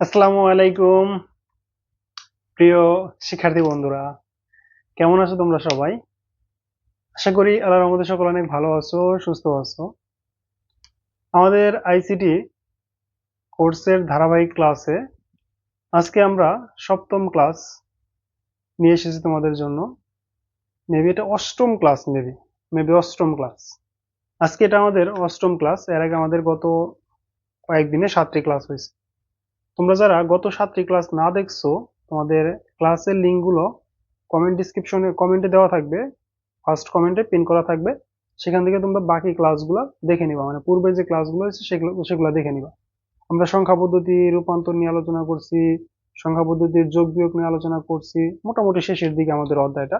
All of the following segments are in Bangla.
আসসালামু আলাইকুম। প্রিয় শিক্ষার্থী বন্ধুরা, কেমন আছো তোমরা সবাই? আশা করি আল্লাহর রহমতে সকল অনেক ভালো আছো, সুস্থ আছো। আমাদের আইসিটি কোর্সের ধারাবাহিক ক্লাসে আজকে আমরা সপ্তম ক্লাস নিয়ে এসেছি তোমাদের জন্য। মেবি এটা অষ্টম ক্লাস মেবি মেবি অষ্টম ক্লাস। আজকে এটা আমাদের অষ্টম ক্লাস, এর আগে আমাদের গত কয়েকদিনে সাতটি ক্লাস হয়েছে। তোমরা যারা গত সাতটি ক্লাস না দেখছ, তোমাদের ক্লাসের লিঙ্কগুলো কমেন্ট ডিসক্রিপশনে কমেন্টে দেওয়া থাকবে। ফার্স্ট কমেন্টে পিন করা থাকবে। সেখান থেকে তোমরা বাকি ক্লাসগুলো দেখে নিবা। মানে পূর্বে যে ক্লাসগুলো হয়েছে, সেগুলো সেগুলো দেখে নিবা। আমরা সংখ্যা পদ্ধতি, রূপান্তর নিয়ে আলোচনা করছি, সংখ্যা পদ্ধতির যোগ বিয়োগ নিয়ে আলোচনা করছি। মোটামুটি শেষের দিকে আমাদের অধ্যায়টা।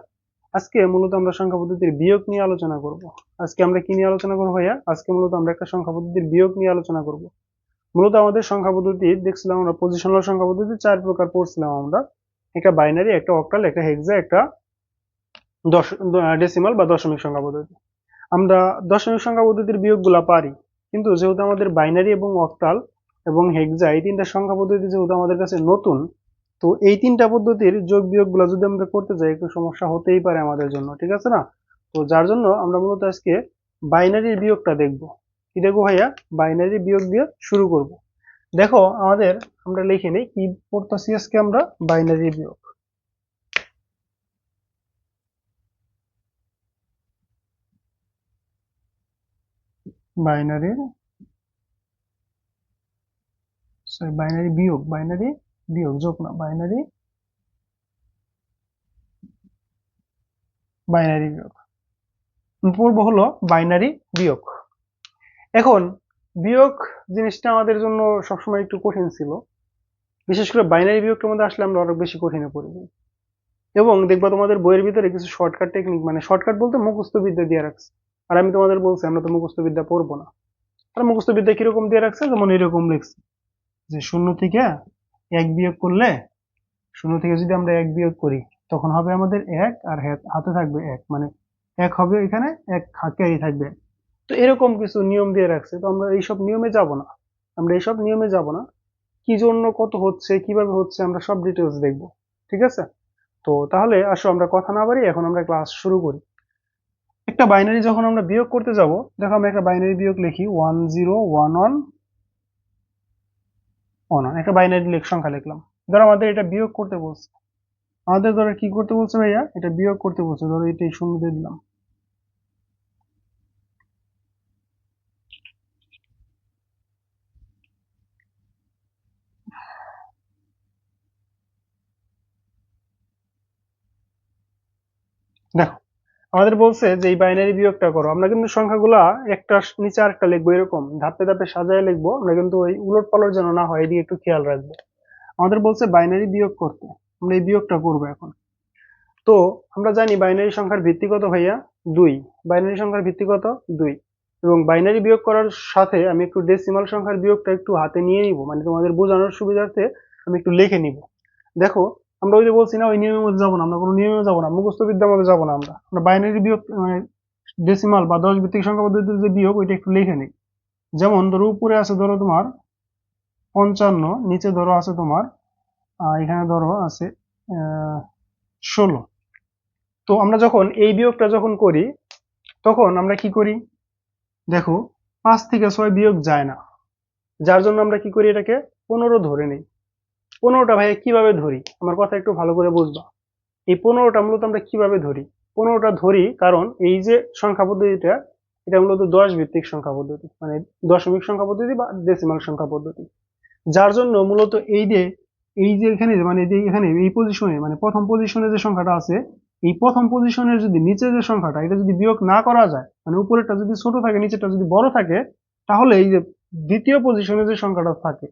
আজকে মূলত আমরা সংখ্যা পদ্ধতির বিয়োগ নিয়ে আলোচনা করব। আজকে আমরা কি নিয়ে আলোচনা করব ভাইয়া? আজকে মূলত আমরা একটা সংখ্যা পদ্ধতির বিয়োগ নিয়ে আলোচনা করব। মূলত আমাদের সংখ্যা পদ্ধতি, দেখছিলাম আমরা পজিশনাল সংখ্যা পদ্ধতি, চার প্রকার পড়ছিলাম আমরা। একটা বাইনারি একটা অক্টাল একটা হেক্সা একটা দশ ডেসিমাল বা দশমিক সংখ্যা পদ্ধতি। আমরা দশমিক সংখ্যা পদ্ধতির বিয়োগগুলা পারি, কিন্তু যেহেতু আমাদের বাইনারি এবং অক্টাল এবং হেক্সা এই তিনটা সংখ্যা পদ্ধতি যেহেতু আমাদের কাছে নতুন, তো এই তিনটা পদ্ধতির যোগ বিয়োগগুলো যদি আমরা করতে যাই একটু সমস্যা হতেই পারে আমাদের জন্য, ঠিক আছে না? তো যার জন্য আমরা মূলত আজকে বাইনারির বিয়োগটা দেখব। কি দেখব ভাইয়া বাইনারি বিয়োগ দিয়ে শুরু করব। দেখো, আমাদের আমরা লিখে নেই কি পড়তেছি আজকে আমরা? বাইনারি বিয়োগ। বাইনারি বিয়োগ বাইনারি বিয়োগ, যোগ না, বাইনারি বাইনারি বিয়োগ। পূর্ব হলো বাইনারি বিয়োগ। এখন, বিয়োগ জিনিসটা আমাদের জন্য সবসময় একটু কঠিন ছিল। বিশেষ করে বাইনারি বিয়োগটার মধ্যে আসলে আমরা অনেক বেশি কঠিনে পড়ে যাই। এবং দেখবা তোমাদের বইয়ের ভিতরে কিছু শর্টকাট টেকনিক মানে শর্টকাট বলতে মুখস্থ বিদ্যা দিয়ে রাখছে। আর আমি তোমাদের বলছি, আমরা তো মুখস্থ বিদ্যা পড়ব না। আর মুখস্থ বিদ্যা কীরকম দিয়ে রাখছে? যেমন এরকম লিখছে, যে শূন্য থেকে এক বিয়োগ করলে, শূন্য থেকে যদি আমরা এক বিয়োগ করি, তখন হবে আমাদের এক আর হাতে থাকবে এক। মানে এক হবে এখানে, এক হাতেই থাকবে তো এরকম কিছু নিয়ম দিয়ে রাখছে। তো আমরা এইসব নিয়মে যাব না। আমরা এইসব নিয়মে যাব না। কি জন্য, কত হচ্ছে, কীভাবে হচ্ছে, আমরা সব ডিটেলস দেখব। ঠিক আছে? তো তাহলে আসো, আমরা কথা না বাড়ি এখন আমরা ক্লাস শুরু করি। একটা বাইনারি যখন আমরা বিয়োগ করতে যাব, দেখো আমরা একটা বাইনারি বিয়োগ লিখি। One zero one one one একটা বাইনারি লেখ, সংখ্যা লিখলাম। ধরো আমাদের এটা বিয়োগ করতে বলছে। আমাদের ধরো কি করতে বলছে ভাইয়া? এটা বিয়োগ করতে বলছে। ধরো এটাই শূন্য দিয়ে দিলাম। দেখো আমাদের বলছে যে এই বাইনারি বিয়োগটা করো। আমরা কিন্তু সংখ্যাগুলা একটা নিচে আরেকটা লিখব, এরকম। ধাপে ধাপে সাজায় লিখব, আমরা কিন্তু ওই উলট পালট যেন না হয়, এদিকে একটু খেয়াল রাখব। আমাদের বলছে বাইনারি বিয়োগ করতে। আমরা এই বিয়োগটা করব এখন। তো, আমরা জানি বাইনারি সংখ্যার ভিত্তি কত ভাইয়া? দুই। বাইনারি সংখ্যার ভিত্তি কত? দুই। এবং বাইনারি বিয়োগ করার সাথে আমি একটু ডেসিমাল সংখ্যার বিয়োগটা একটু হাতে নিয়ে নিব। মানে তোমাদের বোঝানোর সুবিধার্থে আমি একটু লিখে নিব। দেখো আমরা ওই যে বলছি না, ওই নিয়মের মধ্যে যাব না, আমরা কোনো নিয়মে যাব না, মুখস্থ বিদ্যার মধ্যে যাব না আমরা। আমরা বাইনারি বিয়োগ মানে ডেসিমাল বা দশ ভিত্তিক সংখ্যা পদ্ধতির যে বিয়োগ, ওইটা একটু লিখে নিই। যেমন ধরো উপরে আছে ধরো তোমার পঞ্চান্ন, নিচে ধরো আছে তোমার এখানে ধরো আছে ষোলো। তো আমরা যখন এই বিয়োগটা যখন করি, তখন আমরা কি করি? দেখো, পাঁচ থেকে ছয় বিয়োগ যায় না। যার জন্য আমরা কি করি এটাকে? পনেরো ধরে নিই। পনেরোটা ভাইয়া কীভাবে ধরি? আমার কথা একটু ভালো করে বুঝবা। এই পনেরোটা মূলত আমরা কীভাবে ধরি? পনেরোটা ধরি কারণ এই যে সংখ্যা পদ্ধতিটা, এটা মূলত দশ ভিত্তিক সংখ্যা পদ্ধতি মানে দশমিক সংখ্যা পদ্ধতি বা ডেসিমাল সংখ্যা পদ্ধতি। যার জন্য মূলত এই যে এই যে এখানে মানে যে এখানে এই পজিশনে মানে প্রথম পজিশনে যে সংখ্যাটা আছে, এই প্রথম পজিশনের যদি নিচে যে সংখ্যাটা, এটা যদি বিয়োগ না করা যায় মানে উপরেরটা যদি ছোট থাকে, নিচেরটা যদি বড় থাকে, তাহলে এই যে দ্বিতীয় পজিশনে যে সংখ্যাটা থাকে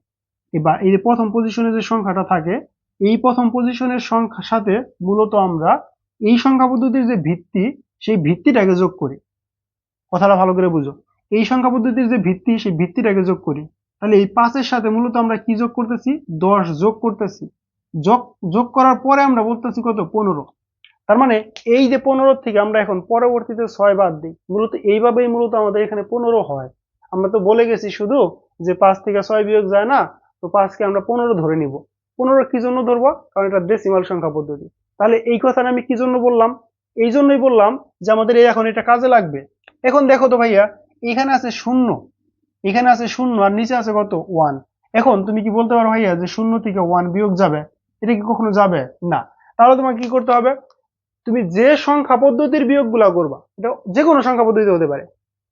বা এই প্রথম পজিশনে যে সংখ্যাটা থাকে, এই প্রথম পজিশনের সংখ্যার সাথে মূলত আমরা এই সংখ্যা পদ্ধতির যে ভিত্তি, সেই ভিত্তিটাকে যোগ করি। কথাটা ভালো করে বুঝো। এই সংখ্যা পদ্ধতির যে ভিত্তি, সেই ভিত্তিটাকে যোগ করি। তাহলে এই পাঁচের সাথে মূলত আমরা কি যোগ করতেছি? দশ যোগ করতেছি। যোগ যোগ করার পরে আমরা বলতেছি কত? পনেরো। তার মানে এই যে পনেরো থেকে আমরা এখন পরবর্তীতে ছয় বাদ দিই। মূলত এইভাবেই মূলত আমাদের এখানে পনেরো হয়। আমরা তো বলে গেছি শুধু যে পাঁচ থেকে ছয় বিয়োগ যায় না তো পাঁচকে আমরা পনেরো ধরে নিব। পনেরো কি জন্য ধরবো? কারণ এটা ডেসিমাল সংখ্যা পদ্ধতি। তাহলে এই কথাটা আমি কি জন্য বললাম? এই জন্যই বললাম যে আমাদের এখন এটা কাজে লাগবে। এখন দেখো তো ভাইয়া, এখানে আছে শূন্য। এখানে আছে শূন্য আর নিচে আছে কত? ওয়ান এখন তুমি কি বলতে পারো ভাইয়া যে শূন্য থেকে ওয়ান বিয়োগ যাবে? এটা কি কখনো যাবে? না। তাহলে তোমাকে কি করতে হবে? তুমি যে সংখ্যা পদ্ধতির বিয়োগগুলা করবা, এটা যে কোনো সংখ্যা পদ্ধতি হতে পারে।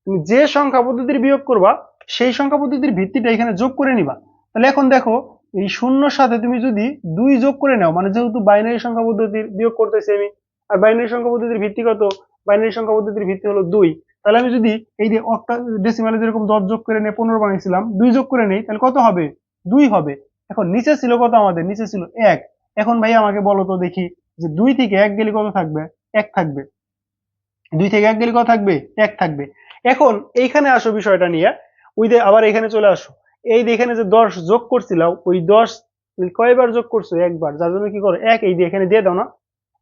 তুমি যে সংখ্যা পদ্ধতির বিয়োগ করবা, সেই সংখ্যা পদ্ধতির ভিত্তিটা এখানে যোগ করে নিবা। তাহলে এখন দেখো, এই শূন্যর সাথে তুমি যদি দুই যোগ করে নাও মানে যেহেতু বাইনারি সংখ্যা পদ্ধতির বিয়োগ করতেছি আমি, আর বাইনারি সংখ্যা পদ্ধতির ভিত্তি কত? বাইনারি সংখ্যা পদ্ধতির ভিত্তি হলো দুই। তাহলে আমি যদি এই যে অক্টা ডেসিমালে যেরকম দশ যোগ করে নিয়ে পনেরো বানিয়েছিলাম, দুই যোগ করে নেই, তাহলে কত হবে? দুই হবে। এখন নিচে ছিল কত আমাদের? নিচে ছিল এক। এখন ভাই আমাকে বলো তো দেখি, যে দুই থেকে এক গেলে কত থাকবে? এক থাকবে। দুই থেকে এক গেলে কত থাকবে? এক থাকবে। এখন এইখানে আসো বিষয়টা নিয়ে, ওই যে আবার এখানে চলে আসো। এই এখানে যে দশ যোগ করছিলাম, ওই দশ কয়বার যোগ করছ? একবার। যার জন্য কি করো? এক, এই দিয়ে এখানে দিয়ে দাও না।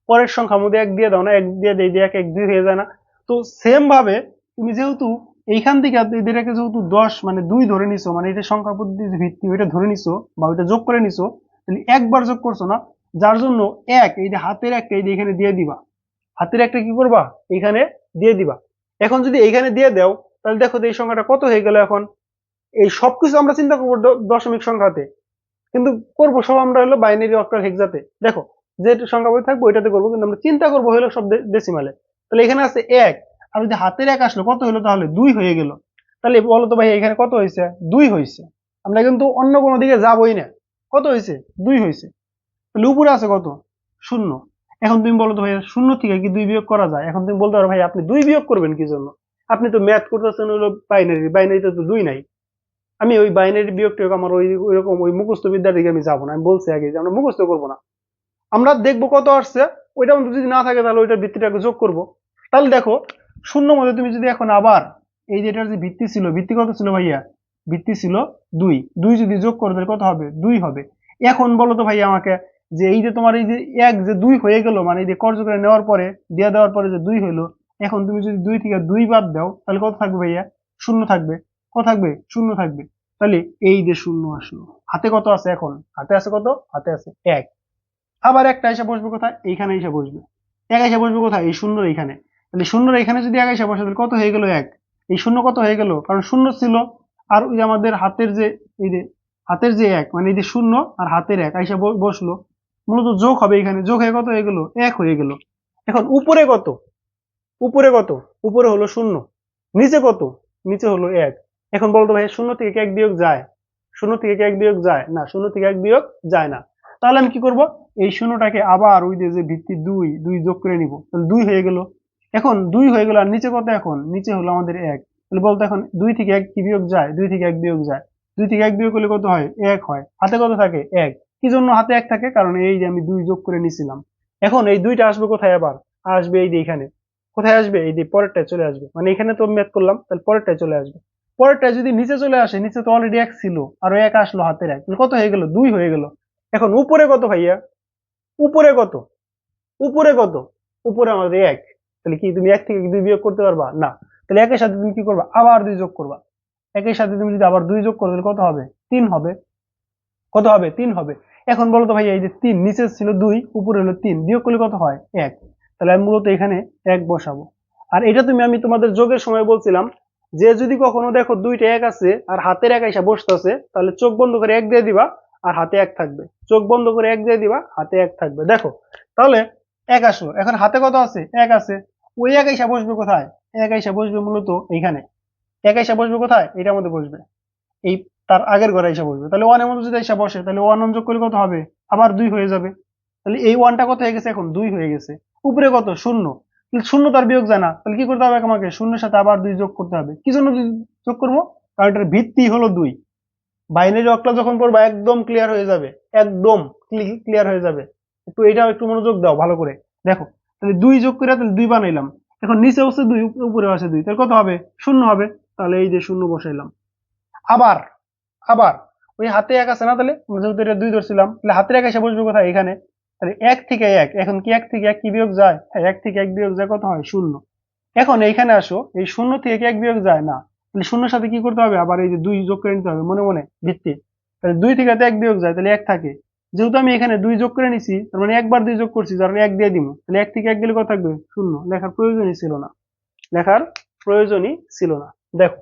পরের সংখ্যার মধ্যে এক দিয়ে দাও না। এক দিয়ে দিয়ে এক এক, দুই হয়ে যায় না। তো সেম ভাবে তুমি যেহেতু এইখান থেকে এদেরকে যেহেতু দশ মানে দুই ধরে নিছো মানে এটা সংখ্যা পদ্ধতির ভিত্তি, ওইটা ধরে নিছো বা ওইটা যোগ করে নিছো, তাহলে একবার যোগ করছ না। যার জন্য এক, এই যে হাতের একটা, এই এখানে দিয়ে দিবা। হাতের একটা কি করবা? এখানে দিয়ে দিবা। এখন যদি এইখানে দিয়ে দাও, তাহলে দেখো এই সংখ্যাটা কত হয়ে গেল এখন? এই সবকিছু আমরা চিন্তা করব দশমিক সংখ্যাতে। কিন্তু করব সব আমরা হলো বাইনারি অক্টাল হেক্সাতে দেখো, যে সংখ্যা বই থাকব, ওইটাতে করব, কিন্তু আমরা চিন্তা করব হলো সব ডেসিমালে তাহলে এখানে আছে এক, আর যদি হাতের এক আসলো, কত হলো তাহলে? দুই হয়ে গেল। তাহলে বলো তো ভাই, এখানে কত হয়েছে দুই হয়েছে আমরা কিন্তু অন্য কোনো দিকে যাবোই না। কত হয়েছে দুই হয়েছে তাহলে উপরে আছে কত? শূন্য। এখন তুমি বলো তো ভাই, শূন্য থেকে কি দুই বিয়োগ করা যায়? এখন তুমি বলতে পারো, ভাই, আপনি দুই বিয়োগ করবেন কি জন্য? আপনি তো ম্যাথ করতেছেন হলো বাইনারি বাইনারিতে তো দুই নাই। আমি ওই বাইনারি বিয়োগ টিয়োগ আমার ওই ওইরকম ওই মুখস্থ বিদ্যার দিকে আমি যাব না, আমি বলছি আগে যে আমরা মুখস্থ করব না। আমরা দেখব কত আসছে ওইটা যদি না থাকে তাহলে ওইটার ভিত্তিটাকে যোগ করব। তাহলে দেখো, শূন্য মধ্যে তুমি যদি এখন আবার এই যে এটার যে ভিত্তি ছিল, ভিত্তি কত ছিল ভাইয়া? ভিত্তি ছিল দুই। দুই যদি যোগ করো তাহলে কত হবে? দুই হবে। এখন বলো তো ভাইয়া আমাকে যে এই যে তোমার এই যে এক যে দুই হয়ে গেল মানে এই যে কর্য করে নেওয়ার পরে, দিয়ে দেওয়ার পরে যে দুই হইল এখন তুমি যদি দুই থেকে দুই বাদ দাও, তাহলে কত থাকবে ভাইয়া? শূন্য থাকবে। কত থাকবে? শূন্য থাকবে। তাহলে এই যে শূন্য আসলো। হাতে কত আছে এখন? হাতে আছে কত? হাতে আছে এক। আবার একটা এসে বসবে কোথায়? এইখানে এসে বসবে। এক এসে বসবে কোথায়? এই শূন্যর এইখানে। তাহলে শূন্যর এখানে যদি এক এসে বসে, তাহলে কত হয়ে গেল এক? এই শূন্য কত হয়ে গেল? কারণ শূন্য ছিল। আর ওই আমাদের হাতের যে, এই যে হাতের যে এক মানে এই যে শূন্য আর হাতের এক, এসে বসল। মূলত যোগ হবে এখানে। যোগ হয়ে কত হয়ে গেল? এক হয়ে গেল। এখন উপরে কত? উপরে কত? উপরে হলো শূন্য। নিচে কত? নিচে হলো এক। এখন বলতো ভাই, শূন্য থেকে এক বিয়োগ যায়? শূন্য থেকে এক বিয়োগ যায়? না, শূন্য থেকে এক বিয়োগ যায় না। তাহলে আমি কি করব? এই শূন্যটাকে আবার ওই যে ভিত্তি দুই দুই যোগ করে নিব। তাহলে দুই হয়ে গেল। এখন দুই হয়ে গেল, আর নিচে কত এখন? নিচে হলো আমাদের এক। তাহলে বলতো এখন, দুই থেকে এক কি বিয়োগ যায়? দুই থেকে এক বিয়োগ যায়। দুই থেকে এক বিয়োগ করলে কত হয়? এক হয়। হাতে কত থাকে? এক। কি জন্য হাতে এক থাকে? কারণ এই যে আমি দুই যোগ করে নিছিলাম। এখন এই দুইটা আসবে কোথায় আবার? আসবে এই যে এখানে। কোথায় আসবে? এই যে পরেরটায় চলে আসবে। মানে এখানে তো ম্যাথ করলাম, তাহলে পরেরটায় চলে আসবে। পরেরটায় যদি নিচে চলে আসে, নিচে তো অলরেডি এক ছিল, আর এক আসলো হাতের এক। কত হয়ে গেল? দুই হয়ে গেল। এখন উপরে কত ভাইয়া? উপরে কত? উপরে কত? উপরে আমাদের এক। তাহলে কি তুমি এক থেকে দুই বিয়োগ করতে পারবা? না। তাহলে একের সাথে তুমি কি করবা? আবার দুই যোগ করবা। একের সাথে তুমি যদি আবার দুই যোগ করো, তাহলে কত হবে? তিন হবে। কত হবে? তিন হবে। এখন বলো তো ভাইয়া, এই যে তিন, নিচে ছিল দুই, উপরে হলো তিন। বিয়োগ করলে কত হয়? এক। তাহলে আমি মূলত এখানে এক বসাবো। আর এটা তুমি আমি তোমাদের যোগের সময় বলছিলাম যে যদি কখনো দেখো দুইটা এক আছে আর হাতের এক এসে বসতেছে, তাহলে চোখ বন্ধ করে এক দিয়ে দিবা আর হাতে এক থাকবে। চোখ বন্ধ করে এক দিয়ে দিবা, হাতে এক থাকবে। দেখো, তাহলে এক আসলো। এখন হাতে কত আছে? এক আছে। ওই এক এসে বসবে কোথায়? এক এসে বসবে মূলত এইখানে। এক এসে বসবে কোথায়? এটার মধ্যে বসবে। এই তার আগের ঘরে এসে বসবে। তাহলে ওয়ানের মধ্যে যদি এসে বসে, তাহলে ওয়ান যোগ করলে কত হবে? আবার দুই হয়ে যাবে। তাহলে এই ওয়ানটা কত হয়ে গেছে? এখন দুই হয়ে গেছে। উপরে কত? শূন্য। শূন্য তার বিয়োগ যায় না। তাহলে কি করতে হবে আমাকে? শূন্যের সাথে আবার দুই যোগ করতে হবে। কি জন্য যোগ করব? কারণ এটার ভিত্তি হলো দুই। বাইনারি অক্লা যখন পড়বা একদম ক্লিয়ার হয়ে যাবে। একদম ক্লিয়ার হয়ে যাবে। একটু এটাও একটু মনোযোগ দাও, ভালো করে। দেখো, তাহলে দুই যোগ করে তাহলে দুই বানাইলাম। এখন নিচে আছে দুই উপরে আছে দুই। তাহলে কত হবে? শূন্য হবে। তাহলে এই যে শূন্য বসাইলাম। আবার আবার, ওই হাতে এক আছে না তাহলে? দুই ধরছিলাম, তাহলে হাতের এক এসে বসবে কোথায়? এখানে। তাহলে এক থেকে এক, এখন কি এক থেকে এক কি বিয়োগ যায়? হ্যাঁ এক থেকে এক বিয়োগ যায় কত হয়? শূন্য। এখন এইখানে আসো, এই শূন্য থেকে এক বিয়োগ যায় না। তাহলে শূন্যর সাথে কি করতে হবে? আবার এই যে দুই যোগ করে নিতে হবে, মনে মনে, ভিত্তি। তাহলে দুই থেকে এক বিয়োগ যায়, তাহলে এক থাকে। যেহেতু আমি এখানে দুই যোগ করে নিছি, তার মানে একবার দুই যোগ করছি যার মানে এক দিয়ে দিব। তাহলে এক থেকে এক গেলে কত থাকবে? শূন্য। লেখার প্রয়োজনই ছিল না। লেখার প্রয়োজনই ছিল না। দেখো,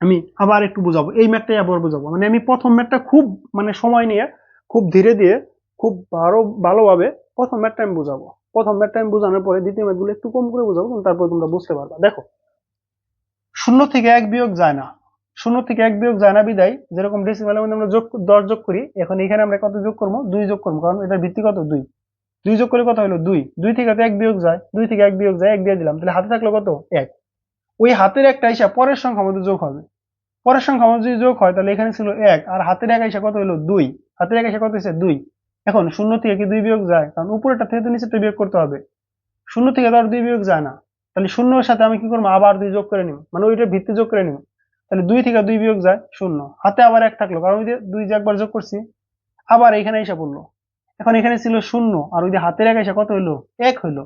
আমি আবার একটু বুঝাবো। এই ম্যাথটাই আবার বুঝাবো। মানে আমি প্রথম ম্যাথটা খুব মানে সময় নিয়ে খুব ধীরে দিয়ে খুব ভালো, ভালোভাবে প্রথম ম্যাথটা আমি বুঝাবো। প্রথম ম্যাথটা আমি বোঝানোর পরে দ্বিতীয় ম্যাথগুলো একটু কম করে বুঝাবো তারপর তোমরা বুঝতে পারবা। দেখো, শূন্য থেকে এক বিয়োগ যায় না। শূন্য থেকে এক বিয়োগ যায় না বিদায়। যেরকম ডেসিমালের মধ্যে আমরা যোগ, দশ যোগ করি, এখন এখানে আমরা কত যোগ করব? দুই যোগ করব, কারণ এটার ভিত্তি কত? দুই। দুই যোগ করলে কত হলো? দুই। দুই থেকে এক বিয়োগ যায়। দুই থেকে এক বিয়োগ যায়, এক দিয়ে দিলাম। তাহলে হাতে থাকল কত? এক। ওই হাতের একটা হিসাব পরের সংখ্যা মধ্যে যোগ হবে। পরের সংখ্যা মধ্যে যদি যোগ হয়, তাহলে এখানে ছিল এক। আর হাতের এক হিসাব কত হলো? দুই। হাতের এক হিসাব কত হচ্ছে দুই। এখন শূন্য থেকে কি দুই বিয়োগ যায়? কারণ উপরেটা থেকে তো নিচেরটা বিয়োগ করতে হবে। শূন্য থেকে তো আর দুই বিয়োগ যায় না। তাহলে শূন্যর সাথে আমি কি করব? আবার দুই যোগ করে নিব। মানে ওইটার ভিত্তি যোগ করে নিব। তাহলে দুই থেকে দুই বিয়োগ যায়, শূন্য। হাতে আবার এক থাকল। কারণ ওই যে দুই যে একবার যোগ করছি, আবার এখানে এসে পড়ল। এখন এখানে ছিল শূন্য। আর ওই যে হাতের এক এসে কত হইল? এক হইল।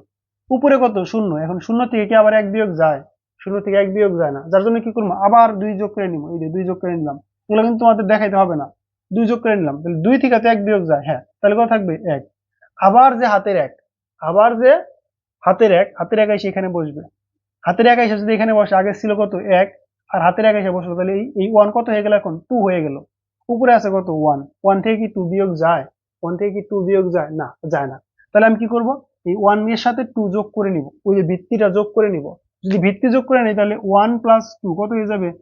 উপরে কত? শূন্য। এখন শূন্য থেকে কি আবার এক বিয়োগ যায়? শূন্য থেকে এক বিয়োগ যায় না। যার জন্য কি করব? আবার দুই যোগ করে নিব। এই যে দুই যোগ করে নিলাম। এগুলো কিন্তু তোমাদের দেখাইতে হবে না। দুই যোগ করে নিলাম। তাহলে দুই থেকে এক বিয়োগ যায়। হ্যাঁ। তাহলে কত থাকবে? এক। আবার যে হাতের এক, আবার যে হাতের এক হাতের এক এসে এখানে বসবে। হাতের এক এসে যদি এখানে বসে, আগে ছিল কত? এক। আর হাতের এক এসে বসল, তাহলে এই- ওয়ান কত হয়ে গেল এখন? টু হয়ে গেল। উপরে আছে কত? ওয়ান ওয়ান থেকে কি টু বিয়োগ যায়? ওয়ান থেকে কি টু বিয়োগ যায়? না যায় না। তাহলে আমি কি করব? এই ওয়ানের সাথে টু যোগ করে নিব। ওই যে ভিত্তিটা যোগ করে নিব। যদি ভিত্তি যোগ করে নিই, তাহলে ওয়ান প্লাস টু কত হয়ে যাবে?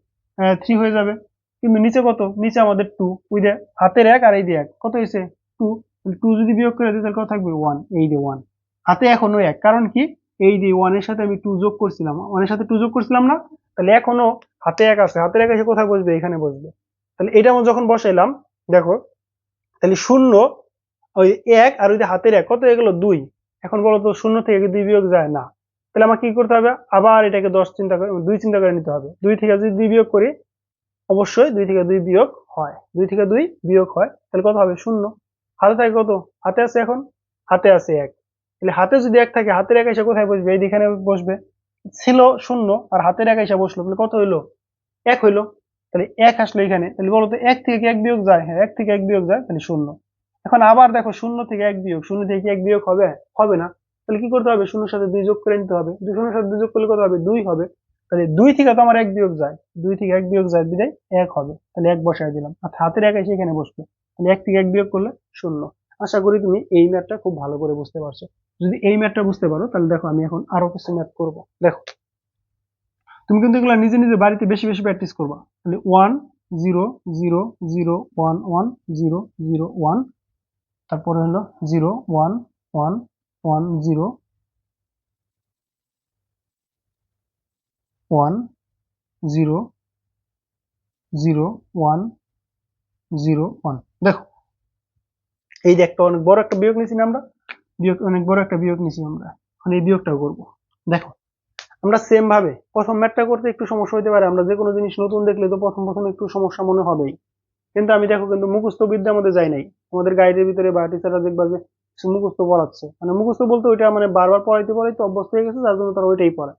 থ্রি হয়ে যাবে। কিন্তু নিচে কত? নিচে আমাদের টু ওই যে হাতের এক আর এই দিয়ে এক। কত হয়েছে? টু টু যদি বিয়োগ করে দিই, তাহলে কত থাকবে? ওয়ান এই যে ওয়ান হাতে এখনও এক। কারণ কি? এই যে ওয়ানের সাথে আমি টু যোগ করছিলাম। ওয়ানের সাথে টু যোগ করছিলাম না, তাহলে এখনও হাতে এক আছে। হাতের এক এসে কোথায় বসবে? এখানে বসবে। তাহলে এটা আমি যখন বসাইলাম, দেখো, তাহলে শূন্য, ওই এক আর ওই যে হাতের এক, কত হয়ে গেল? দুই। এখন বলো তো, শূন্য থেকে দুই বিয়োগ যায়? না। তাহলে আমাকে কি করতে হবে? আবার এটাকে দশ চিন্তা করে, দুই চিন্তা করে নিতে হবে। দুই থেকে যদি দুই বিয়োগ করি, অবশ্যই দুই থেকে দুই বিয়োগ হয়। দুই থেকে দুই বিয়োগ হয়, তাহলে কত হবে? শূন্য। হাতে থাকে কত? হাতে আছে এখন? হাতে আছে এক। তাহলে হাতে যদি এক থাকে, হাতের এক এসে কোথায় বসবে? এই এখানে বসবে। ছিল শূন্য, আর হাতের এক এসে বসল। তাহলে কত হইল? এক হইল। তাহলে এক আসলো এখানে। তাহলে বলো তো, এক থেকে এক বিয়োগ যায়? হ্যাঁ এক থেকে এক বিয়োগ যায়, তাহলে শূন্য। এখন আবার দেখো, শূন্য থেকে এক বিয়োগ। শূন্য থেকে এক বিয়োগ হবে? হবে না। তাহলে কি করতে হবে? শূন্যর সাথে দুই যোগ করে নিতে হবে। দুই শূন্যের সাথে দুই যোগ করলে কত হবে? দুই হবে। তাহলে দুই থেকে তো আমার এক বিয়োগ যায়। দুই থেকে এক বিয়োগ যায় বিদায় এক হবে। তাহলে এক বসায় দিলাম। আর হাতের এক এসে এখানে বসবে। এক থেকে এক বিয়োগ করলে শূন্য। আশা করি তুমি এই ম্যাথটা খুব ভালো করে বুঝতে পারছ। যদি এই ম্যাথটা বুঝতে পারো, তাহলে দেখো আমি এখন আরও কিছু ম্যাথ করব। দেখো, তুমি কিন্তু এগুলো নিজে নিজে বাড়িতে বেশি বেশি প্র্যাকটিস করবা। তাহলে one zero zero zero one one zero zero one তারপরে হলো zero one one one zero one zero zero one zero one. দেখো, এই যে একটা অনেক বড় একটা বিয়োগ নিয়েছি না আমরা? বিয়োগ, অনেক বড় একটা বিয়োগ নিয়েছি আমরা। এখন এই বিয়োগটাও করব। দেখো, আমরা সেম ভাবে প্রথম ম্যাথটা করতে একটু সমস্যা পারে। আমরা যে কোনো জিনিস নতুন দেখলে তো প্রথম প্রথম একটু সমস্যা মনে হবেই। কিন্তু আমি দেখো কিন্তু মুখস্থ বিদ্যার মধ্যে যাই নাই। আমাদের গাইডের ভিতরে বা টিচাররা দেখবা যে মুখস্থ পড়াচ্ছে। মানে মুখস্থ বলতে ওইটা মানে বারবার পড়াইতে পড়াইতে অভ্যস্ত হয়ে গেছে, যার জন্য তারা ওইটাই পড়ে।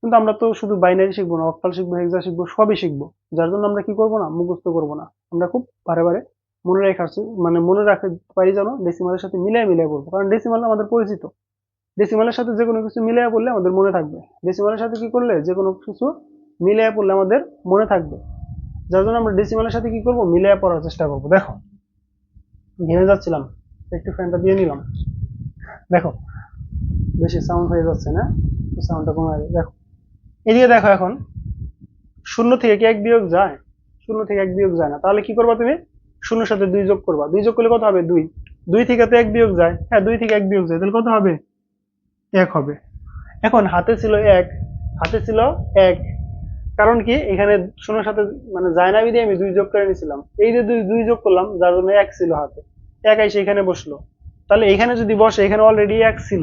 কিন্তু আমরা তো শুধু বাইনারি শিখব না, অক্টাল শিখব হেক্সা শিখব, সবই শিখব। যার জন্য আমরা কি করব না? মুখস্থ করব না। আমরা খুব বারে বারে মনে রাখার মানে মনে রাখতে পারি যেন ডেসিমালের সাথে মিলিয়ে মিলিয়ে বলব। কারণ ডেসিমাল আমাদের পরিচিত। ডেসিমালের সাথে যে কোনো কিছু মিলিয়ে পড়লে আমাদের মনে থাকবে। ডেসিমালের সাথে কি করলে যে কোনো কিছু মিলিয়ে পড়লে আমাদের মনে থাকবে। যার জন্য আমরা ডেসিমালের সাথে কি করব? মিলিয়ে পড়ার চেষ্টা করব। দেখো, ঘেমে যাচ্ছিলাম। একটু ফ্যানটা দিয়ে নিলাম। দেখো, বেশি সাউন্ড হয়ে যাচ্ছে না? সাউন্ডটা কমে দেখো, এদিকে দেখো এখন শূন্য থেকে কি এক বিয়োগ যায়? শূন্য থেকে এক বিয়োগ যায় না। তাহলে কি করবা তুমি? শূন্যর সাথে দুই যোগ করবা। দুই যোগ করলে কত হবে? দুই। দুই থেকে তো এক বিয়োগ যায়। হ্যাঁ দুই থেকে এক বিয়োগ যায়। তাহলে কত হবে? এক হবে। এখন হাতে ছিল এক। হাতে ছিল এক। কারণ কি? এখানে শূন্যর সাথে মানে জায়নাবি দিয়ে আমি দুই যোগ করে নিয়েছিলাম এই যে দুই দুই যোগ করলাম, যার জন্য এক ছিল হাতে। এক এসে এখানে বসল। তাহলে এখানে যদি বসে, এখানে অলরেডি এক ছিল।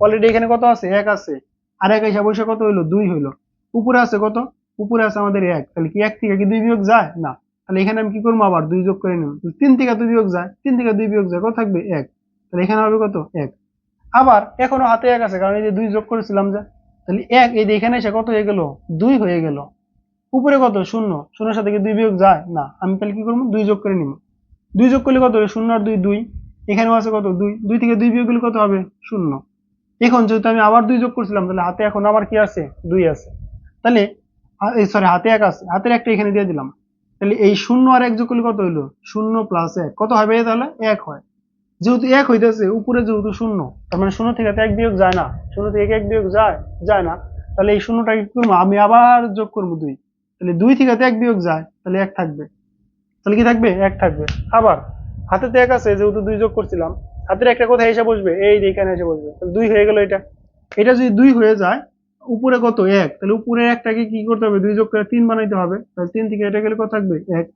অলরেডি এখানে কত আছে? এক আছে। আর এক এসে বসে কত হইল? দুই হইল। উপরে আছে কত? উপরে আছে আমাদের এক, তাহলে কি এক থেকে কি দুই বিয়োগ যায়? না। তাহলে এখানে আমি কি করব আবার? দুই যোগ করে নিলাম তিন থেকে দুই বিয়োগ যায়। তিন থেকে দুই বিয়োগ যায়। কত থাকবে? এক। তাহলে এখানে হবে কত? এক। আবার এখনও হাতে এক আছে, কারণ এই যে দুই যোগ করেছিলাম যে, তাহলে এক, এই যে এখানে এসে কত হয়ে গেল? দুই হয়ে গেল। উপরে কত? শূন্য। শূন্যের সাথে কি দুই বিয়োগ যায়? না। আমি তাহলে কি করব? দুই যোগ করে নিব। দুই যোগ করলে কত শূন্য আর দুই দুই। এখানেও আছে কত? দুই। দুই থেকে দুই বিয়োগ করলে কত হবে? শূন্য। এখন যেহেতু আমি আবার দুই যোগ করছিলাম, তাহলে হাতে এখন আবার কি আছে? দুই আছে। তাহলে সরি হাতে এক আছে। হাতের একটা এখানে দিয়ে দিলাম। তাহলে এই শূন্য আর এক যোগ করলে কত হইল? শূন্য প্লাস এক। কত হবে তাহলে? এক হয়। যেহেতু এক হইতেছে, উপরে যেহেতু শূন্য, তার মানে শূন্য থেকে এক বিয়োগ যায় না। শূন্য থেকে এক বিয়োগ যায় যায় না। তাহলে এই শূন্যটা কি করব? আমি আবার যোগ করব দুই। তাহলে দুই থেকে এক বিয়োগ যায়, তাহলে এক থাকবে। তাহলে কি থাকবে? এক থাকবে। আবার হাতে তো এক আছে, যেহেতু দুই যোগ করছিলাম, হাতের একটা কোথায় এসে বসবে? এই এখানে এসে বসবে। তাহলে দুই হয়ে গেল এটা। এটা যদি দুই হয়ে যায় উপরে কত? এক। তাহলে উপরে একটাকে কি করতে হবে? দুই যোগ করে তিন বানাইতে হবে। তাহলে তিন থেকে এটা গেলে কত থাকবে? এক।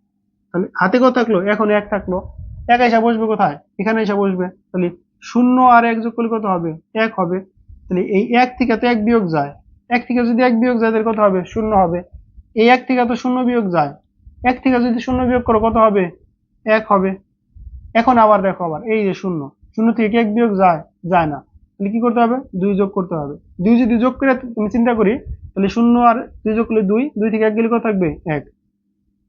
তাহলে হাতে কত থাকল? এখন এক থাকল। এক এসে বসবে কোথায়? এখানে এসে বসবে। তাহলে শূন্য আর এক যোগ করলে কত হবে? এক হবে। তাহলে এই এক থেকে তো এক বিয়োগ যায়। এক থেকে যদি এক বিয়োগ যায়, তাহলে কত হবে? শূন্য হবে। এই এক থেকে তো শূন্য বিয়োগ যায়। এক থেকে যদি শূন্য বিয়োগ করো, কত হবে? এক হবে। এখন আবার দেখো আবার। এই যে শূন্য। শূন্য থেকে এক বিয়োগ যায় যায় না। তাহলে কি করতে হবে? দুই যোগ করতে হবে। দুই যদি যোগ করে তুমি চিন্তা করি, তাহলে শূন্য আর দুই যোগ করলে দুই দুই থেকে এক গেলে কত থাকবে? এক।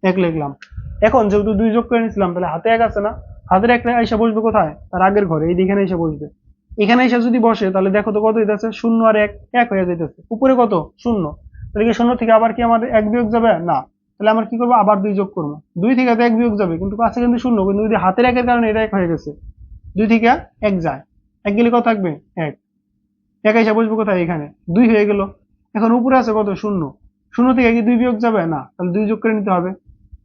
এক লিখলাম। এখন যেহেতু দুই যোগ করে নিয়েছিলাম, তাহলে হাতে এক আছে না? হাতের একটা এসে বসবে কোথায়? তার আগের ঘরে, এই এখানে এসে বসবে। এখানে এসে যদি বসে, তাহলে দেখো তো কত হইতেছে? শূন্য আর এক এক হয়ে যাইতেছে। উপরে কত? শূন্য। তাহলে কি শূন্য থেকে আবার কি আমাদের এক বিয়োগ যাবে? না। তাহলে আমরা কি করব? আবার দুই যোগ করব। দুই থেকে এক বিয়োগ যাবে, কিন্তু কাছে কিন্তু শূন্য, কিন্তু যদি হাতের একের কারণে এটা এক হয়ে গেছে। দুই থেকে এক যায়। এক গেলে কত থাকবে? এক। এক এসে বসবে কোথায়? এখানে। দুই হয়ে গেল। এখন উপরে আছে কত? শূন্য। শূন্য থেকে কি দুই বিয়োগ যাবে? না। তাহলে দুই যোগ করে নিতে হবে।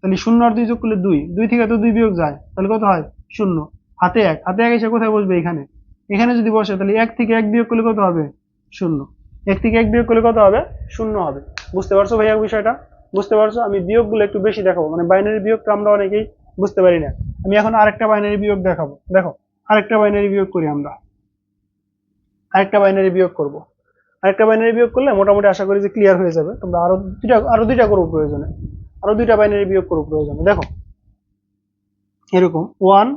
তাহলে শূন্য আর দুই যোগ করলে দুই। দুই থেকে তো দুই বিয়োগ যায়। তাহলে কত হয়? শূন্য। হাতে এক। হাতে এক এসে কোথায় বসবে? এখানে। এখানে যদি বসে, তাহলে এক থেকে এক বিয়োগ করলে কত হবে? শূন্য। এক থেকে এক বিয়োগ করলে কত হবে? শূন্য হবে। বুঝতে পারছ ভাইয়া বিষয়টা? বুঝতে পারছ? আমি বিয়োগগুলো একটু বেশি দেখাবো। মানে বাইনারি বিয়োগটা আমরা অনেকেই বুঝতে পারি না। আমি এখন আরেকটা বাইনারি বিয়োগ দেখাবো। দেখো, আরেকটা বাইনারি বিয়োগ করি আমরা। আরেকটা বাইনারি বিয়োগ করব। আরেকটা বাইনারি বিয়োগ করলে মোটামুটি আশা করি যে ক্লিয়ার হয়ে যাবে। তোমরা আরও দুইটা আরও দুইটা করব প্রয়োজনে। আরও দুইটা বাইনারি বিয়োগ করব প্রয়োজনে। দেখো, এরকম one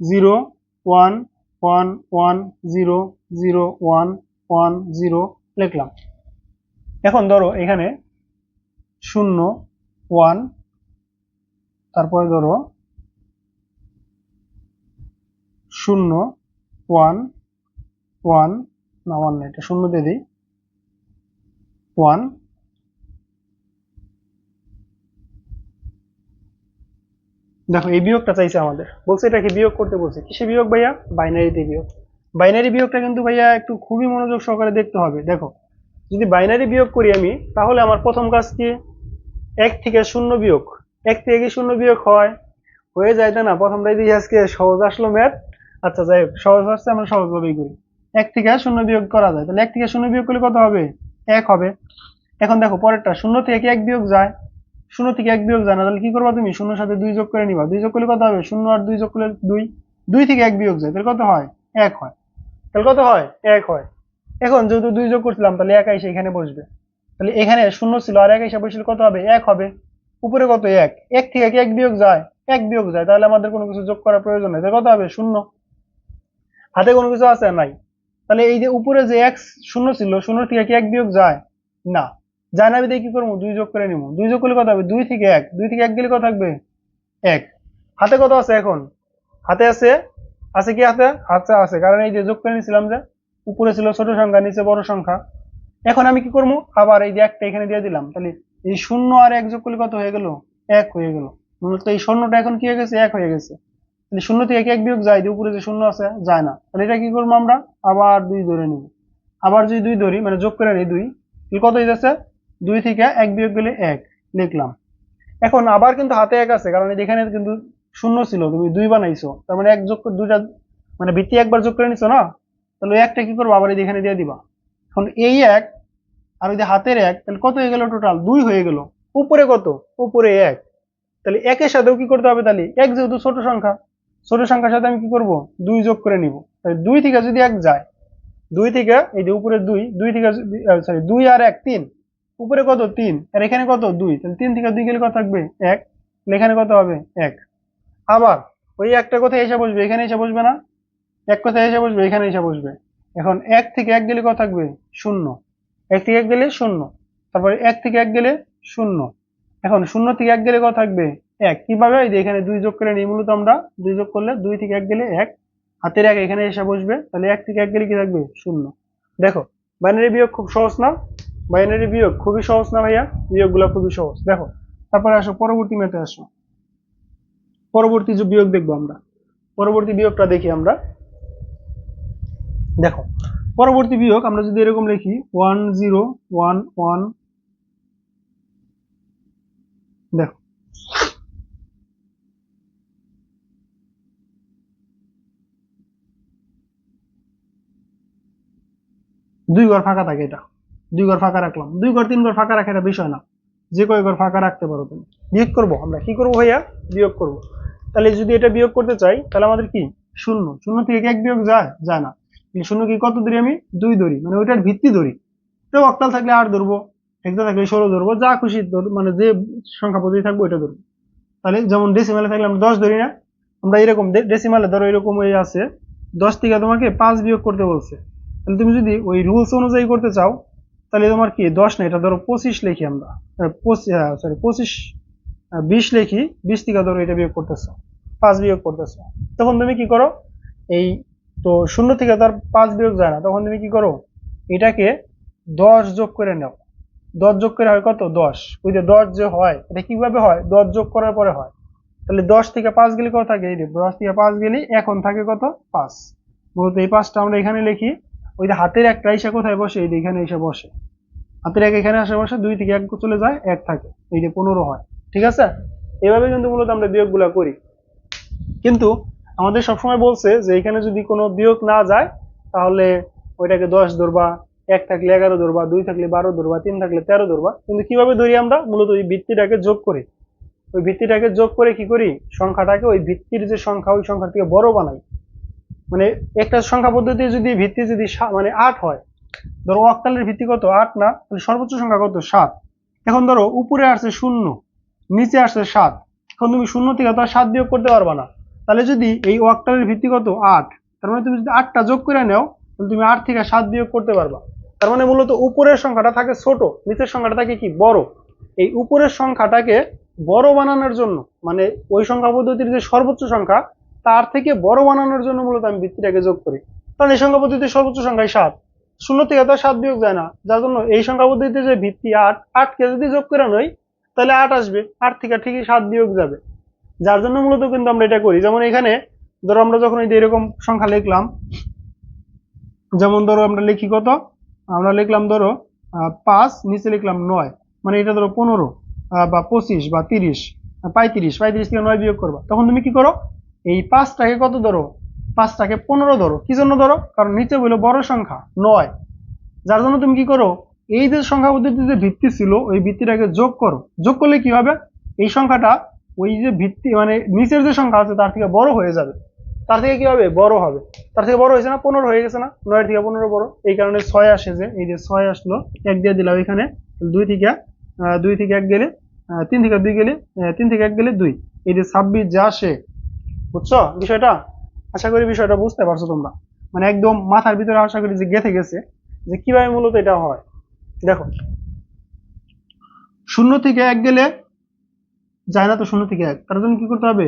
zero one one one zero zero one one zero লিখলাম। এখন ধরো এখানে শূন্য ওয়ান তারপরে ধরো শূন্য ওয়ান ওয়ান, না ওয়ান না, এটা শূন্য দিয়ে দিই। ওয়ান, দেখো এই বিয়োগটা চাইছে আমাদের। বলছে এটাকে বিয়োগ করতে বলছে। কিসে বিয়োগ ভাইয়া? বাইনারিতে বিয়োগ। বাইনারি বিয়োগটা কিন্তু ভাইয়া একটু খুবই মনোযোগ সহকারে দেখতে হবে। দেখো, যদি বাইনারি বিয়োগ করি আমি, তাহলে আমার প্রথম কাজ কি? এক থেকে শূন্য বিয়োগ। এক থেকে শূন্য বিয়োগ হয়। হয়ে যায় না? প্রথমটাই দিয়ে আজকে সহজ আসলো ম্যাথ আচ্ছা যাই হোক, সহজ আসছে, আমরা সহজভাবেই করি। এক থেকে শূন্য বিয়োগ করা যায়। তাহলে এক থেকে শূন্য বিয়োগ করলে কত হবে? এক হবে। এখন দেখো, পরেরটা, শূন্য থেকে এক বিয়োগ যায়। শূন্য থেকে এক বিয়োগ যায় না, তাহলে কি করবা তুমি? শূন্যর সাথে দুই যোগ করে নিবা। দুই যোগ করলে কত হবে? শূন্য আর দুই যোগ করলে দুই। দুই থেকে এক বিয়োগ যায়, তাহলে কত হয়? এক হয়। তাহলে কত হয়? এক হয়। এখন যেহেতু দুই যোগ করছিলাম, তাহলে এক এসে এখানে বসবে। তাহলে এখানে শূন্য ছিল আর এক এসে বসলে কত হবে? এক হবে। উপরে কত? এক। এক থেকে কি এক বিয়োগ যায়। এক বিয়োগ যায়, তাহলে আমাদের কোনো কিছু যোগ করার প্রয়োজন নেই। তাহলে কত হবে? শূন্য। হাতে কোনো কিছু আছে? নাই। তাহলে এই যে উপরে যে এক শূন্য ছিল শূন্য থেকে কি এক বিয়োগ যায়? না। যায় না কি করব? দুই যোগ করে নিবো। দুই যোগ করলে কত হবে? দুই থেকে এক। দুই থেকে এক গেলে কত থাকবে? এক। হাতে কত আছে এখন? হাতে আছে? আছে কি হাতে? হাতে আছে। কারণ এই যে যোগ করে নিয়েছিলাম যে, উপরে ছিল ছোট সংখ্যা, নিচে বড় সংখ্যা। এখন আমি কি করব? আবার এই যে একটা এখানে দিয়ে দিলাম। তাহলে এই শূন্য আর এক যোগ করলে কত হয়ে গেল? এক হয়ে গেল। মূলত এই শূন্যটা এখন কি হয়ে গেছে? এক হয়ে গেছে। শূন্য থেকে এক এক বিয়োগ যায়, যে উপরে যে শূন্য আছে, যায় না। তাহলে এটা কি করব আমরা? আবার দুই ধরে নিব। আবার যদি দুই ধরি মানে যোগ করে নিই দুই, তাহলে কত যাচ্ছে? দুই থেকে এক বিয়োগ গেলে এক লিখলাম এখন আবার কিন্তু হাতে এক আছে, কারণ এখানে কিন্তু শূন্য ছিল, তুমি দুই বানাইছো। তার মানে এক যোগ দুইটা মানে ভিত্তি একবার যোগ করে নিছো না? তাহলে একটা কি করব? আবার এখানে দিয়ে দিবা। এখন এই এক আর যদি হাতের এক, তাহলে কত হয়ে গেল টোটাল দুই হয়ে গেল। উপরে কত? উপরে এক। তাহলে একের সাথেও কি করতে হবে তাহলে? এক যেহেতু ছোট সংখ্যা ছোট সংখ্যার সাথে আমি কি করব? দুই যোগ করে নিব। তাহলে দুই থেকে যদি এক যায়, দুই থেকে, এই যে উপরে দুই দুই থেকে সরি দুই আর এক, তিন। উপরে কত? তিন। আর এখানে কত? দুই। তাহলে তিন থেকে দুই গেলে কত থাকবে? এক। এখানে কত হবে? এক। আবার, ওই একটা কোথায় এসে বসবে? এখানে এসে বসবে না? এক কোথায় এসে বসবে? এখানে এসে বসবে। এখন এক থেকে এক গেলে কত থাকবে? শূন্য। এক থেকে এক গেলে শূন্য। তারপরে এক থেকে এক গেলে শূন্য। এখন শূন্য থেকে এক গেলে কত থাকবে? এক, কীভাবে? এই যে এখানে দুই যোগ করে নিই মূলত আমরা? দুই যোগ করলে দুই থেকে এক গেলে এক। হাতের এক এখানে এসে বসবে, তাহলে এক থেকে এক গেলে কি থাকবে? শূন্য। দেখো বাইনারি বিয়োগ খুব সহজ না? বাইনারি বিয়োগ খুবই সহজ না ভাইয়া? বিয়োগগুলো খুবই সহজ। দেখো, তারপরে আসো, পরবর্তী মেতে আসো। পরবর্তী যে বিয়োগ দেখব আমরা। পরবর্তী বিয়োগটা দেখি আমরা। দেখো, পরবর্তী বিয়োগ আমরা যদি এরকম লিখি ওয়ান জিরো ওয়ান ওয়ান দেখো দুই ঘর ফাঁকা থাকে এটা। দুই ঘর ফাঁকা রাখলাম। দুই ঘর, তিন ঘর ফাঁকা রাখা এটা বিষয় না। যে কয় ঘর ফাঁকা রাখতে পারো তুমি। বিয়োগ করব আমরা। কি করব ভাইয়া? বিয়োগ করব। তাহলে যদি এটা বিয়োগ করতে চাই, তাহলে আমাদের কি? শূন্য। শূন্য থেকে এক বিয়োগ যায়? যায় না। শূন্য কি কত ধরি আমি? দুই ধরি। মানে ওইটার ভিত্তি ধরি। তো অক্টাল থাকলে আট ধরবো হেক্সা থাকলে ষোলো ধরবো, যা খুশি ধর- মানে যে সংখ্যা পদ্ধতি থাকব ওইটা ধরবো। তাহলে যেমন ডেসিমালে থাকলে আমরা দশ ধরি না, আমরা এরকম ডেসিমালে ধরো এরকম ওই আছে, দশ থেকে তোমাকে পাঁচ বিয়োগ করতে বলছে। তাহলে তুমি যদি ওই রুলস অনুযায়ী করতে চাও, তাহলে তোমার কি, দশ না এটা ধরো পঁচিশ লিখি আমরা। সরি পঁচিশ বিশ লিখি, বিশ থেকে ধরো এটা বিয়োগ করতেছো, পাঁচ বিয়োগ করতেছো। তখন তুমি কি করো, এই তো শূন্য থেকে তার পাঁচ বিয়োগ যায় না, তখন তুমি কি করো, এটাকে দশ যোগ করে নাও। দশ যোগ করে হয় কত? দশ। ওই যে দশ যে হয়, এটা কীভাবে হয়? দশ যোগ করার পরে হয়। তাহলে দশ থেকে পাঁচ গেলে কত থাকে? এই দশ থেকে পাঁচ গেলে এখন থাকে কত? পাঁচ। মূলত এই পাঁচটা আমরা এখানে লিখি। ওই যে হাতের একটা এসে কোথায় বসে? এই এখানে এসে বসে। হাতের এক এখানে আসে বসে, দুই থেকে এক চলে যায়, এক থাকে। এই যে পনেরো হয়। ঠিক আছে? এভাবে কিন্তু মূলত আমরা বিয়োগগুলো করি। কিন্তু আমাদের সবসময় বলছে যে এখানে যদি কোনো বিয়োগ না যায়, তাহলে ওইটাকে দশ ধরবা, এক থাকলে এগারো ধরবা, দুই থাকলে বারো ধরবা, তিন থাকলে তেরো ধরবা। কিন্তু কীভাবে ধরি আমরা? মূলত ওই ভিত্তিটাকে যোগ করি। ওই ভিত্তিটাকে যোগ করে কি করি? সংখ্যাটাকে ওই ভিত্তির যে সংখ্যা, ওই সংখ্যা থেকে বড় বানাই। মানে একটা সংখ্যা পদ্ধতি যদি ভিত্তি যদি মানে আট হয়, ধরো অক্টালের ভিত্তি কত? আট না? তাহলে সর্বোচ্চ সংখ্যা কত? সাত। এখন ধরো উপরে আসছে শূন্য, নিচে আসছে সাত। এখন তুমি শূন্য থেকে তো সাত বিয়োগ করতে পারবা না। তাহলে যদি এই অক্টালের ভিত্তি কত? আট। তার মানে তুমি যদি আটটা যোগ করে নাও, তাহলে তুমি আট থেকে সাত বিয়োগ করতে পারবা। তার মানে মূলত উপরের সংখ্যাটা থাকে ছোট, নিচের সংখ্যাটা থাকে কি? বড়। এই উপরের সংখ্যাটাকে বড় বানানোর জন্য মানে ওই সংখ্যা পদ্ধতির যে সর্বোচ্চ সংখ্যা তার থেকে বড় বানানোর জন্য মূলত আমি ভিত্তিটাকে যোগ করি। কারণ এই সংখ্যা পদ্ধতির সর্বোচ্চ সংখ্যাই সাত। শূন্য থেকে তো সাত বিয়োগ যায় না। যার জন্য এই সংখ্যা পদ্ধতিতে যে ভিত্তি আট, আটকে যদি যোগ করে নই, তাহলে আট আসবে। আট থেকে ঠিকই সাত বিয়োগ যাবে। যার জন্য মূলত কিন্তু আমরা এটা করি। যেমন এখানে ধরো আমরা যখন এই যে এরকম সংখ্যা লিখলাম, যেমন ধরো আমরা লিখি কত? আমরা লিখলাম ধরো পাঁচ, নিচে লিখলাম নয়। মানে এটা ধরো পনেরো বা পঁচিশ বা তিরিশ, পঁয়ত্রিশ পঁয়ত্রিশ থেকে নয় বিয়োগ করবা। তখন তুমি কি করো? এই পাঁচটাকে কত ধরো? পাঁচটাকে পনেরো ধরো। কি জন্য ধরো? কারণ নিচে বলল বড় সংখ্যা, নয়। যার জন্য তুমি কি করো? এই যে সংখ্যা পদ্ধতির যে ভিত্তি ছিল, ওই ভিত্তিটাকে যোগ করো। যোগ করলে কি হবে? এই সংখ্যাটা ওই যে ভিত্তি মানে নিচের যে সংখ্যা আছে, তার থেকে বড় হয়ে যাবে। তার থেকে কি হবে? বড় হবে। তার থেকে বড় হয়েছে না? পনেরো হয়ে গেছে না? নয়ের থেকে পনেরো বড়। এই কারণে ছয় আসে যে, এই যে ছয় আসলো, এক দিয়ে দিলাম এখানে দুই থেকে দুই থেকে এক গেলে তিন থেকে দুই গেলে তিন থেকে এক গেলে দুই। এই যে ছাব্বিশ যা আসে বুঝছ বিষয়টা? আশা করি বিষয়টা বুঝতে পারছ তোমরা। মানে একদম মাথার ভিতরে আশা করি যে গেঁথে গেছে যে কীভাবে মূলত এটা হয়। দেখো, শূন্য থেকে এক গেলে যায় না তো শূন্য থেকে এক। তার জন্য কি করতে হবে?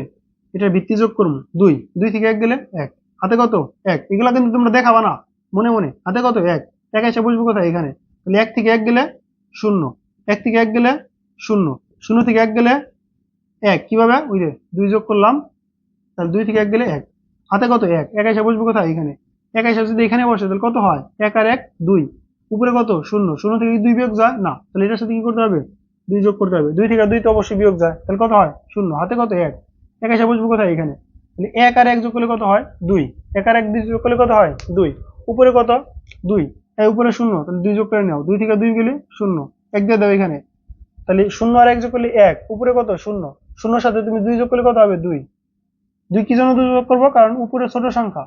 এটা ভিত্তি যোগ করব দুই। দুই থেকে এক গেলে এক। হাতে কত? এক। এগুলা কিন্তু তোমরা দেখাবা না। মনে মনে। হাতে কত? এক। এক এসে বসবো কোথায়? এখানে। তাহলে এক থেকে এক গেলে শূন্য। এক থেকে এক গেলে শূন্য। শূন্য থেকে এক গেলে এক। কীভাবে? ওই যে দুই যোগ করলাম। তাহলে দুই থেকে এক গেলে এক। হাতে কত? এক। এক এসে বসবো কোথায়? এখানে। এক এসে যদি এখানে বসে, তাহলে কত হয়? এক আর এক, দুই। উপরে কত? শূন্য। শূন্য থেকে দুই বিয়োগ যায়, না। তাহলে এটার সাথে কি করতে হবে? দুই যোগ করতে হবে। দুই থেকে দুই তো অবশ্যই বিয়োগ যায়। তাহলে কত হয়? শূন্য। হাতে কত? এক। এক এসে বসবো কোথায়? এখানে। তাহলে এক আর এক যোগ করলে কত হয়? দুই। এক আর এক দুই যোগ করলে কত হয়? দুই। উপরে কত? দুই। এই উপরে শূন্য। তাহলে দুই যোগ করে নাও। দুই থেকে দুই গেলে শূন্য। এক দিয়ে দাও এখানে। তাহলে শূন্য আর এক যোগ করলে এক। উপরে কত? শূন্য। শূন্যর সাথে তুমি দুই যোগ করলে কত হবে? দুই। দুই কি জন্য দুই যোগ করব? কারণ উপরে ছোট সংখ্যা।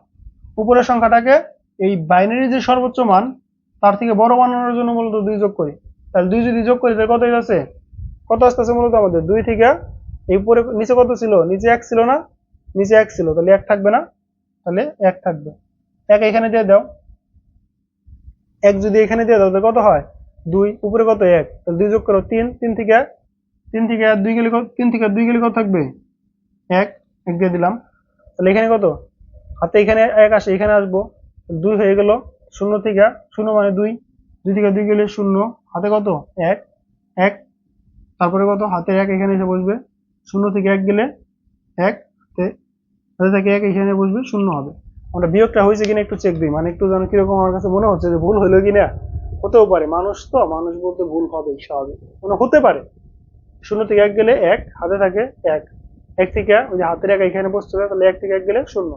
উপরের সংখ্যাটাকে এই বাইনারি যে সর্বোচ্চ মান, তার থেকে বড় বানানোর জন্য মূলত দুই যোগ করি। তাহলে দুই যদি যোগ করি, তাহলে কত আছে কত আসতেছে মূলত আমাদের? দুই থেকে এই উপরে নিচে কত ছিল? নিচে এক ছিল না? নিচে এক ছিল। তাহলে এক থাকবে না? তাহলে এক থাকবে। এক এখানে দিয়ে দাও। এক যদি এখানে দিয়ে দাও, তাহলে কত হয়? দুই। উপরে কত? এক। তাহলে দুই যোগ করো তিন। তিন থেকে তিন থেকে দুই গেলে তিন থেকে দুই গেলে কত থাকবে? এক। এক দিয়ে দিলাম। তাহলে এখানে কত? হাতে এখানে এক আসে, এখানে আসব। দুই হয়ে গেল শূন্য থেকে, শূন্য মানে দুই। দুই থেকে দুই গেলে শূন্য। হাতে কত? এক। এক। তারপরে কত? হাতে এক, এখানে এসে বসবে। শূন্য থেকে এক গেলে এক। হাতে থেকে এক, এখানে বসবে, শূন্য হবে। আমরা বিয়োগটা হয়েছে কিনা একটু চেক দিই। মানে একটু যেন কীরকম আমার কাছে মনে হচ্ছে যে ভুল হইল কিনা। হতেও পারে। মানুষ তো, মানুষ বলতে ভুল হবে স্বাভাবিক। মানে হতে পারে। শূন্য থেকে এক গেলে এক, হাতে থাকে এক। এক থেকে ওই যে হাতের এক এখানে বসতে হবে, তাহলে এক থেকে এক গেলে শূন্য।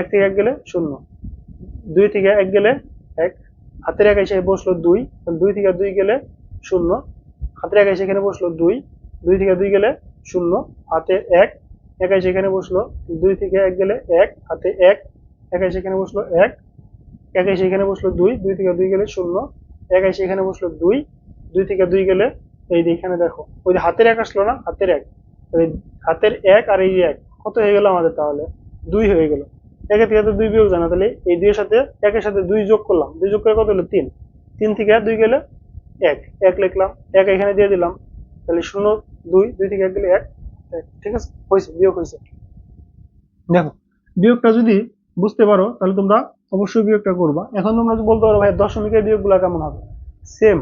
এক থেকে এক গেলে শূন্য। দুই থেকে এক গেলে এক। হাতের এক এসে বসল দুই দুই থেকে দুই গেলে শূন্য। হাতের এক এসে এখানে বসল দুই দুই থেকে দুই গেলে শূন্য। হাতে এক এক এসে এখানে বসল দুই থেকে এক গেলে এক। হাতে এক এক এসে এখানে বসল এক। এক এসে এখানে বসল দুই দুই থেকে দুই গেলে শূন্য। এক এসে এখানে বসল দুই দুই থেকে দুই গেলে এই এখানে দেখো, ওই যে হাতের এক আসলো না, হাতের এক। হাতের এক আর এই এক, কত হয়ে গেল আমাদের তাহলে? দুই হয়ে গেল। একে থেকে তো দুই বিয়োগ জানা তাহলে এই দুইয়ের সাথে, একের সাথে দুই যোগ করলাম। দুই যোগ করে কত হলো? তিন। তিন থেকে দুই গেলে এক। এক লিখলাম, এক এখানে দিয়ে দিলাম। তাহলে শূন্য, দুই দুই থেকে এক গেলে এক। এক। ঠিক আছে? হয়েছে, বিয়োগ হয়েছে। দেখো, বিয়োগটা যদি বুঝতে পারো, তাহলে তোমরা অবশ্যই বিয়োগটা করবা। এখন তোমরা বলতে পারো, ভাই, দশমিকের বিয়োগগুলো কেমন হবে? সেম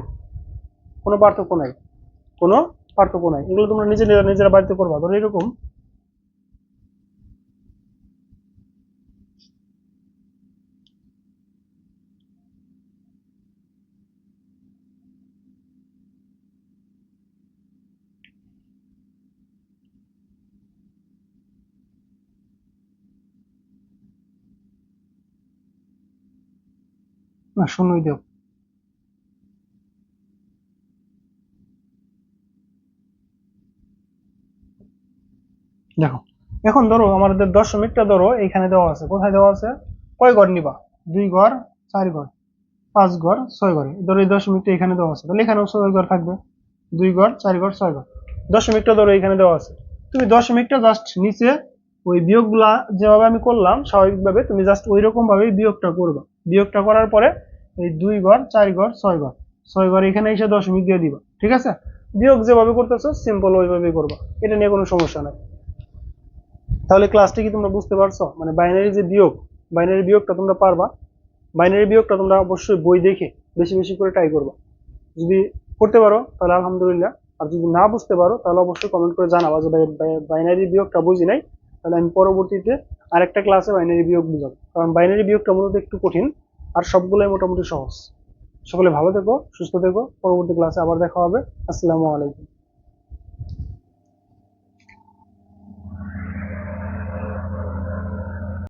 কোনো পার্থক্য নাই। কোনো পার্থক্য নাই। এগুলো তোমরা নিজে নিজেরা নিজেরা বাড়িতে করবা। ধরো এরকম। না শূন্যই দেব দেখো, এখন ধরো আমাদের দশ দশমিকটা ধরো এখানে দেওয়া আছে। কোথায় দেওয়া আছে? কয় ঘর নিবা? দুই ঘর, চার ঘর, পাঁচ ঘর, ছয় ঘর। ধরো এই দশ দশমিকটা এখানে দেওয়া আছে। তাহলে এখানেও ছয় ঘর থাকবে। দুই ঘর, চার ঘর, ছয় ঘর। দশ দশমিকটা ধরো এখানে দেওয়া আছে। তুমি দশ দশমিকটা জাস্ট নিচে ওই বিয়োগগুলা যেভাবে আমি করলাম, স্বাভাবিকভাবে তুমি জাস্ট ওই রকম ভাবে বিয়োগটা করবা। বিয়োগটা করার পরে এই দুই ঘর, চার ঘর, ছয় ঘর। ছয় ঘর এখানে এসে দশমিক দিয়ে দিবা। ঠিক আছে? বিয়োগ যেভাবে করতেছো সিম্পল ওইভাবেই করবা। এটা নিয়ে কোনো সমস্যা নাই। তাহলে ক্লাসটি কি তোমরা বুঝতে পারছ? মানে বাইনারি যে বিয়োগ বাইনারি বিয়োগটা তোমরা পারবা। বাইনারি বিয়োগটা তোমরা অবশ্যই বই দেখে বেশি বেশি করে ট্রাই করবা। যদি করতে পারো, তাহলে আলহামদুলিল্লাহ। আর যদি না বুঝতে পারো, তাহলে অবশ্যই কমেন্ট করে জানাবা যে বাইনারি বিয়োগটা বুঝি নাই। তাহলে আমি পরবর্তীতে আরেকটা ক্লাসে বাইনারি বিয়োগ বুঝাবো। কারণ বাইনারি বিয়োগটা মূলত একটু কঠিন, আর সবগুলোই মোটামুটি সহজ। সকলে ভালো থেকো, সুস্থ থেকো। পরবর্তী ক্লাসে আবার দেখা হবে। আসসালামু আলাইকুম।